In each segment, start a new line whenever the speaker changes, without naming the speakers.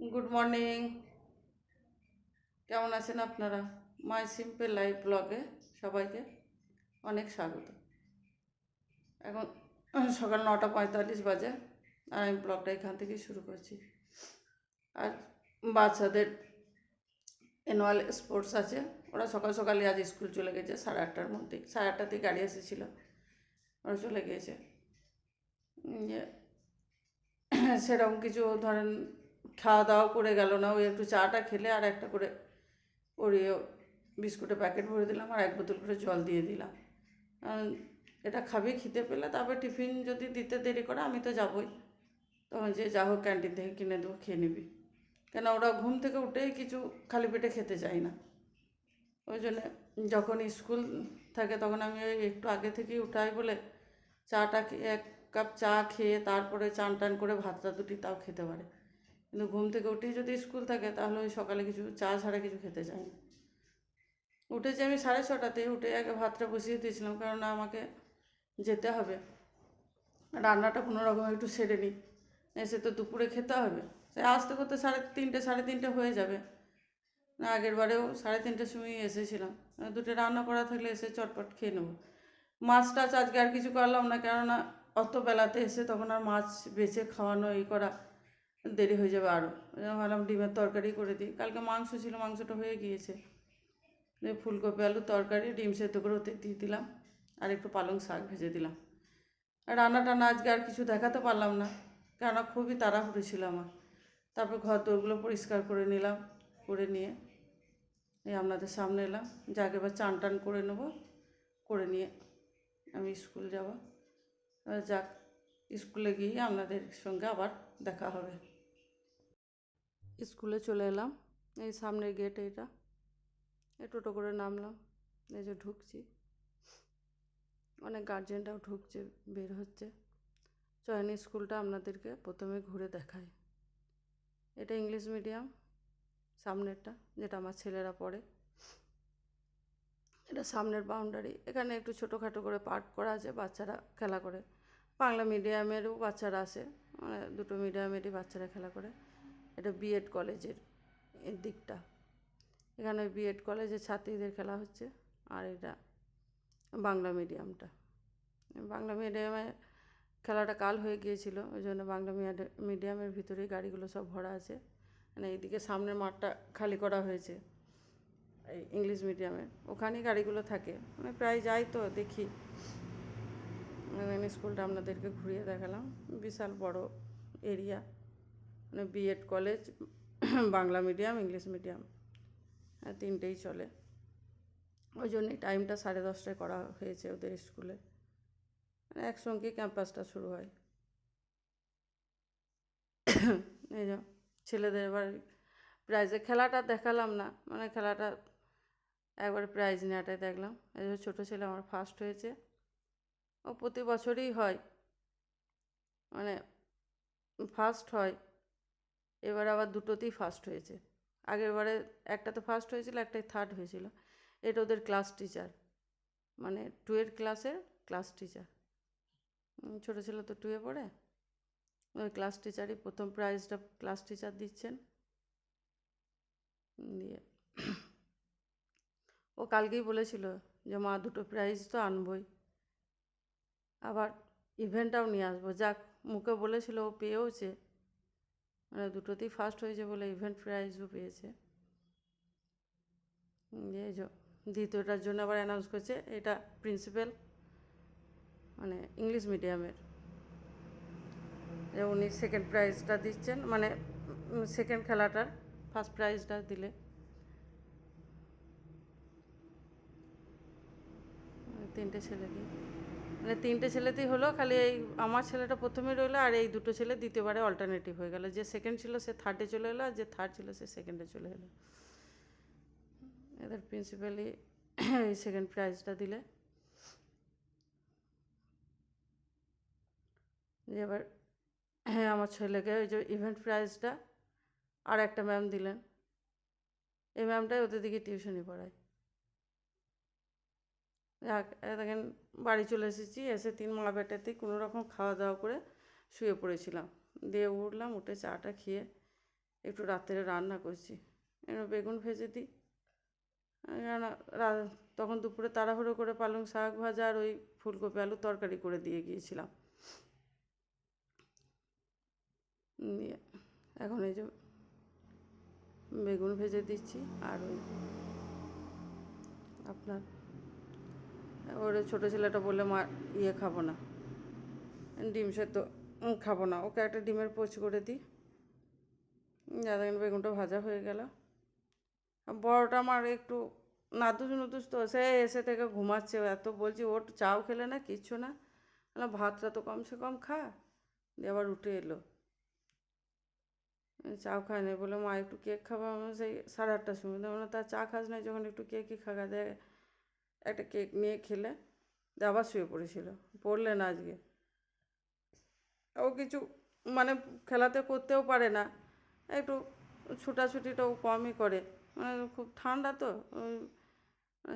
Good morning কেমন আছেন আপনারা? মাই সিম্পল লাইফ ব্লগে সবাইকে অনেক স্বাগত। এখন সকাল নটা পঁয়তাল্লিশ বাজে আর আমি ব্লগটা এখান থেকেই শুরু করছি। আর বাচ্চাদের অ্যানুয়াল স্পোর্টস আছে। ওরা সকাল সকালে আজ স্কুল চলে গেছে, সাড়ে আটটার মধ্যে, সাড়ে আটটাতেই গাড়ি এসেছিল। ওরা চলে গিয়েছে সেরকম কিছু ধরেন খাওয়া দাওয়া করে গেল না, ওই একটু চাটা খেলে আর একটা করে ওরিও বিস্কুটের প্যাকেট ভরে দিলাম আর এক বোতল করে জল দিয়ে দিলাম। এটা খাবি, খিদে পেলে তারপর টিফিন যদি দিতে দেরি করে আমি তো যাবই। তখন যে যা হোক ক্যান্টিন থেকে কিনে দেবো, খেয়ে নিবি। কেন ওরা ঘুম থেকে উঠেই কিছু খালি পেটে খেতে চায় না। ওই জন্যে যখন স্কুল থাকে তখন আমি ওই একটু আগে থেকেই উঠাই বলে চাটা এক কাপ চা খেয়ে তারপরে চান টান করে ভাতটা দুটি তাও খেতে পারে। কিন্তু ঘুম থেকে উঠেই যদি স্কুল থাকে, তাহলে ওই সকালে কিছু চা ছাড়া কিছু খেতে চায় না। উঠেছি আমি সাড়ে ছটাতে উঠে আগে ভাতটা বসিয়ে দিয়েছিলাম, কারণ আমাকে যেতে হবে। রান্নাটা কোনো রকম একটু সেরে নিই, এসে তো দুপুরে খেতে হবে। সে আসতে করতে সাড়ে তিনটে সাড়ে তিনটে হয়ে যাবে। আগের বারেও সাড়ে তিনটের সময় এসেছিলাম। দুটো রান্না করা থাকলে এসে চটপট খেয়ে নেব। মাছ টাছ আজকে আর কিছু করলাম না, কেননা অত বেলাতে এসে তখন আর মাছ বেছে খাওয়ানো এই করা দেরি হয়ে যাবে আরও ভাবলাম ডিমের তরকারি করে দিই। কালকে মাংস ছিল, মাংসটা হয়ে গিয়েছে। ফুলকপি, আলুর তরকারি, ডিম সেদ্ধ করে ওতে দিয়ে দিলাম। আর একটু পালং শাক ভেজে দিলাম। আর রান্না টান্না আজকে আর কিছু দেখাতে পারলাম না, কেননা খুবই তাড়াহুড়ো ছিল আমার। তারপর ঘর দোরগুলো পরিষ্কার করে নিলাম, করে নিয়ে এই আপনাদের সামনে এলাম। যাকে, এবার চান টান করে নেব, করে নিয়ে আমি স্কুল যাব। যাক, স্কুলে গিয়ে আপনাদের সঙ্গে আবার দেখা হবে। স্কুলে চলে এলাম। এই সামনের গেট এইটা। এই টোটো করে নামলাম। এই যে ঢুকছি। অনেক গার্জেনরাও ঢুকছে, বের হচ্ছে। চয়নি স্কুলটা আপনাদেরকে প্রথমে ঘুরে দেখাই। এটা ইংলিশ মিডিয়াম, সামনেরটা, যেটা আমার ছেলেরা পড়ে। এটা সামনের বাউন্ডারি এখানে একটু ছোটোখাটো করে পার্ক করা আছে, বাচ্চারা খেলা করে। বাংলা মিডিয়ামেরও বাচ্চারা আসে মানে দুটো মিডিয়ামেরই বাচ্চারা খেলা করে। এটা বিএড কলেজের এর দিকটা। এখানে বিএড কলেজের ছাত্রীদের খেলা হচ্ছে আর এটা বাংলা মিডিয়ামটা। বাংলা মিডিয়ামে খেলাটা কাল হয়ে গিয়েছিল, ওই জন্য বাংলা মিডিয়া- মিডিয়ামের ভিতরেই গাড়িগুলো সব ভরা আছে। মানে এইদিকে সামনের মাঠটা খালি করা হয়েছে, এই ইংলিশ মিডিয়ামে। ওখানেই গাড়িগুলো থাকে। মানে প্রায় যাই তো, দেখি। স্কুলটা আপনাদেরকে ঘুরিয়ে দেখালাম। বিশাল বড় এরিয়া। মানে BEd college Bangla medium English medium হ্যাঁ তিনটেই চলে। ওই জন্যই টাইমটা সাড়ে দশটায় করা হয়েছে ওদের স্কুলে মানে একসঙ্গে ক্যাম্পাসটা শুরু হয়। এই যে ছেলেদের এবার প্রাইজে খেলাটা দেখালাম না মানে খেলাটা একবার প্রাইজ নেওয়াটাই দেখলাম। এই যে ছোটো ছেলে আমার ফার্স্ট হয়েছে। ও প্রতি বছরই হয়। মানে ফার্স্ট হয়। এবার আবার দুটোতেই ফার্স্ট হয়েছে। আগের বারে একটা তো ফার্স্ট হয়েছিল, একটাই থার্ড হয়েছিল। এটা ওদের ক্লাস টিচার মানে টুয়ের ক্লাসের ক্লাস টিচার ছোটো ছেলে তো টুয়ে পড়ে। ওই ক্লাস টিচারই প্রথম প্রাইজটা ক্লাস টিচার দিচ্ছেন। দিয়ে ও কালকেই বলেছিল যে, মা, দুটো প্রাইজ তো আনবই। আবার ইভেন্টটাও নিয়ে আসব। যাক, মুখে বলেছিল ও পেয়েওছে। মানে দুটোতেই ফার্স্ট হয়েছে বলে ইভেন্ট প্রাইজও পেয়েছে। এই দ্বিতীয়টার জন্য আবার অ্যানাউন্স করছে, এটা প্রিন্সিপাল মানে ইংলিশ মিডিয়ামের উনি সেকেন্ড প্রাইজটা দিচ্ছেন মানে সেকেন্ড খেলাটার ফার্স্ট প্রাইজটা দিলে। তিনটে ছেলেকে মানে তিনটে ছেলেতেই হলো, খালি এই আমার ছেলেটা প্রথমে রইল আর এই দুটো ছেলে দ্বিতীয়বারে অল্টারনেটিভ হয়ে গেল। যে সেকেন্ড ছিল সে থার্ডে চলে এলো আর যে থার্ড ছিল সে সেকেন্ডে চলে এলো। এদের প্রিন্সিপালি এই সেকেন্ড প্রাইজটা দিলে। দিয়ে এবার হ্যাঁ আমার ছেলেকে ওই যে ইভেন্ট প্রাইজটা আর একটা ম্যাম দিলেন। এই ম্যামটাই ওদের দিকে টিউশনি পড়ায়। দেখেন বাড়ি চলে এসেছি, এসে তিন মা বেটাতেই কোনো রকম খাওয়া দাওয়া করে শুয়ে পড়েছিলাম। দিয়ে উঠলাম, উঠে চাটা খেয়ে একটু রাত্রে রান্না করছি। এবার বেগুন ভেজে দিই। তখন দুপুরে তাড়াহুড়ো করে পালং শাক ভাজা আর ওই ফুলকপি আলু তরকারি করে দিয়ে গিয়েছিলাম। দিয়ে এখন এই যে বেগুন ভেজে দিচ্ছি আর ওই আপনার ওর ছোটো ছেলেটা বললে, মা ইয়ে খাব না। ডিম সেদ্ধ খাব না। ওকে একটা ডিমের পোচ করে দিই। যাতে বেগুনটা ভাজা হয়ে গেল। বড়টা আমার একটু নাদুস নুদুস তো, সে এসে থেকে ঘুমাচ্ছে। এত বলছি, ওর চাও খেলে না, কিচ্ছু না। ভাতটা তো কমসে কম খা। দিয়ে আবার উঠে এলো। চাও খায় না বলে মা, একটু কেক খাব। আমি সেই সাড়ে আটটার সময়। বললাম, তা চা খাস না, যখন একটু কেকই খাগা। দেয় একটা কেক নিয়ে খেলে আবার শুয়ে পড়েছিল। পড়লে না আজকে। ও কিছু মানে খেলাতে করতেও পারে না। একটু ছুটাছুটিটাও কমই করে। মানে খুব ঠান্ডা তো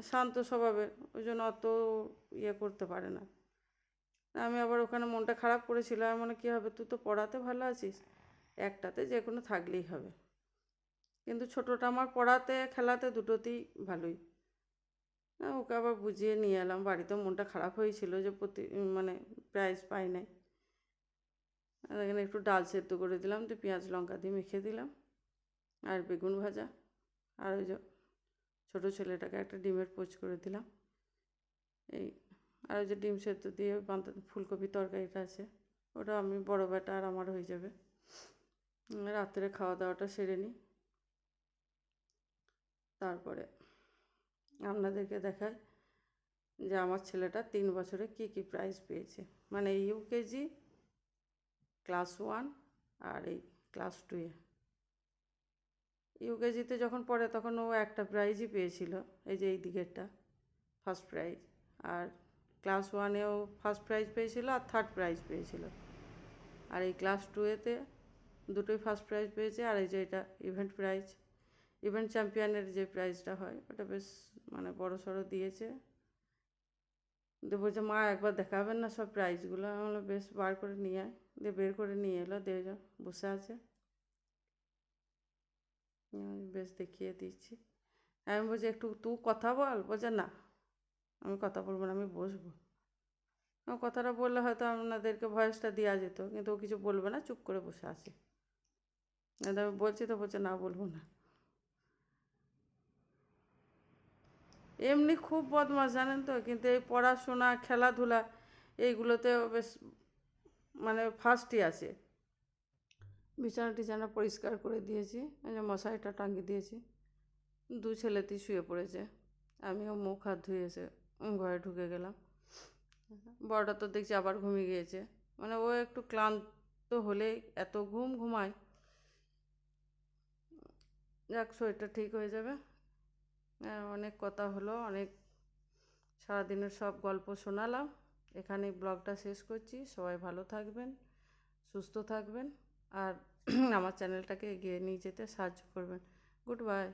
শান্ত স্বভাবের, ওই জন্য অত ইয়ে করতে পারে না। আমি আবার ওখানে মনটা খারাপ করেছিলাম। আমি মানে কী হবে? তুই তো পড়াতে ভালো আছিস। একটাতে যে কোনো থাকলেই হবে। কিন্তু ছোটোটা আমার পড়াতে, খেলাতে দুটোতেই ভালোই। ওকে আবার বুঝিয়ে নিয়ে এলাম। বাড়িতে মনটা খারাপ হয়েছিল যে প্রতি মানে প্রাইজ পাই নাই। আর এখানে একটু ডাল সেদ্ধ করে দিলাম তো পেঁয়াজ লঙ্কা দিয়ে মেখে দিলাম। আর বেগুন ভাজা। আর ওই যে ছোটো ছেলেটাকে একটা ডিমের পোচ করে দিলাম। এই, আর ওই যে ডিম সেদ্ধ দিয়ে বাঁধা ফুলকপি তরকারিটা আছে। ওটা আমি, বড় বেটা আর আমার হয়ে যাবে। রাত্রে খাওয়া দাওয়াটা সেরে নিই। তারপরে আপনাদেরকে দেখায় যে আমার ছেলেটা তিন বছরে কী কী প্রাইজ পেয়েছে। মানে ইউকেজি ক্লাস ওয়ান আর এই ক্লাস টুয়ে ইউকেজিতে যখন পড়ে তখন ও একটা প্রাইজই পেয়েছিল, এই যে এই দিকেরটা ফার্স্ট প্রাইজ আর ক্লাস ওয়ানেও ফার্স্ট প্রাইজ পেয়েছিল আর থার্ড প্রাইজ পেয়েছিল। আর এই ক্লাস টুয়েতে দুটোই ফার্স্ট প্রাইজ পেয়েছে, আর এই যে এটা ইভেন্ট প্রাইজ ইভেন্ট চ্যাম্পিয়নের যে প্রাইজটা হয়, ওটা বেশ মানে বড় সড়ো দিয়েছে। দিয়ে বলছে, মা, একবার দেখাবেন না সব প্রাইজগুলো আমি বেশ, বার করে নিয়ে আয়। দিয়ে বের করে নিয়ে এলো, দিয়ে যা, বসে আছে। বেশ দেখিয়ে দিচ্ছি। আমি বলছি, একটু তুই কথা বল। বলছে, না, আমি কথা বলব না, আমি বসবো। কথাটা বললে হয়তো আপনাদেরকে ভয়েসটা দেওয়া যেত, কিন্তু ও কিছু বলবে না, চুপ করে বসে আছে। আমি বলছি, তো বলছে, না বলব না। এমনি খুব বদমাস জানেন তো, কিন্তু এই পড়াশোনা, খেলাধুলা এইগুলোতেও বেশ মানে ফার্স্টই আছে। বিছানা টিছানা পরিষ্কার করে দিয়েছি যে মশারিটা টাঙিয়ে দিয়েছি। দু ছেলেতেই শুয়ে পড়েছে। আমিও মুখ হাত ধুয়ে এসে ঘরে ঢুকে গেলাম। বড়টা তো দেখছি আবার ঘুমিয়ে গিয়েছে। মানে ও একটু ক্লান্ত হলেই এত ঘুম ঘুমায়, যাক শরীরটা ঠিক হয়ে যাবে। অনেক কথা হলো, অনেক সারাদিনের সব গল্প শোনালাম। এখানে ব্লগটা শেষ করছি। সবাই ভালো থাকবেন, সুস্থ থাকবেন, আর আমার চ্যানেলটাকে এগিয়ে নিয়ে যেতে সাহায্য করবেন। Good bye.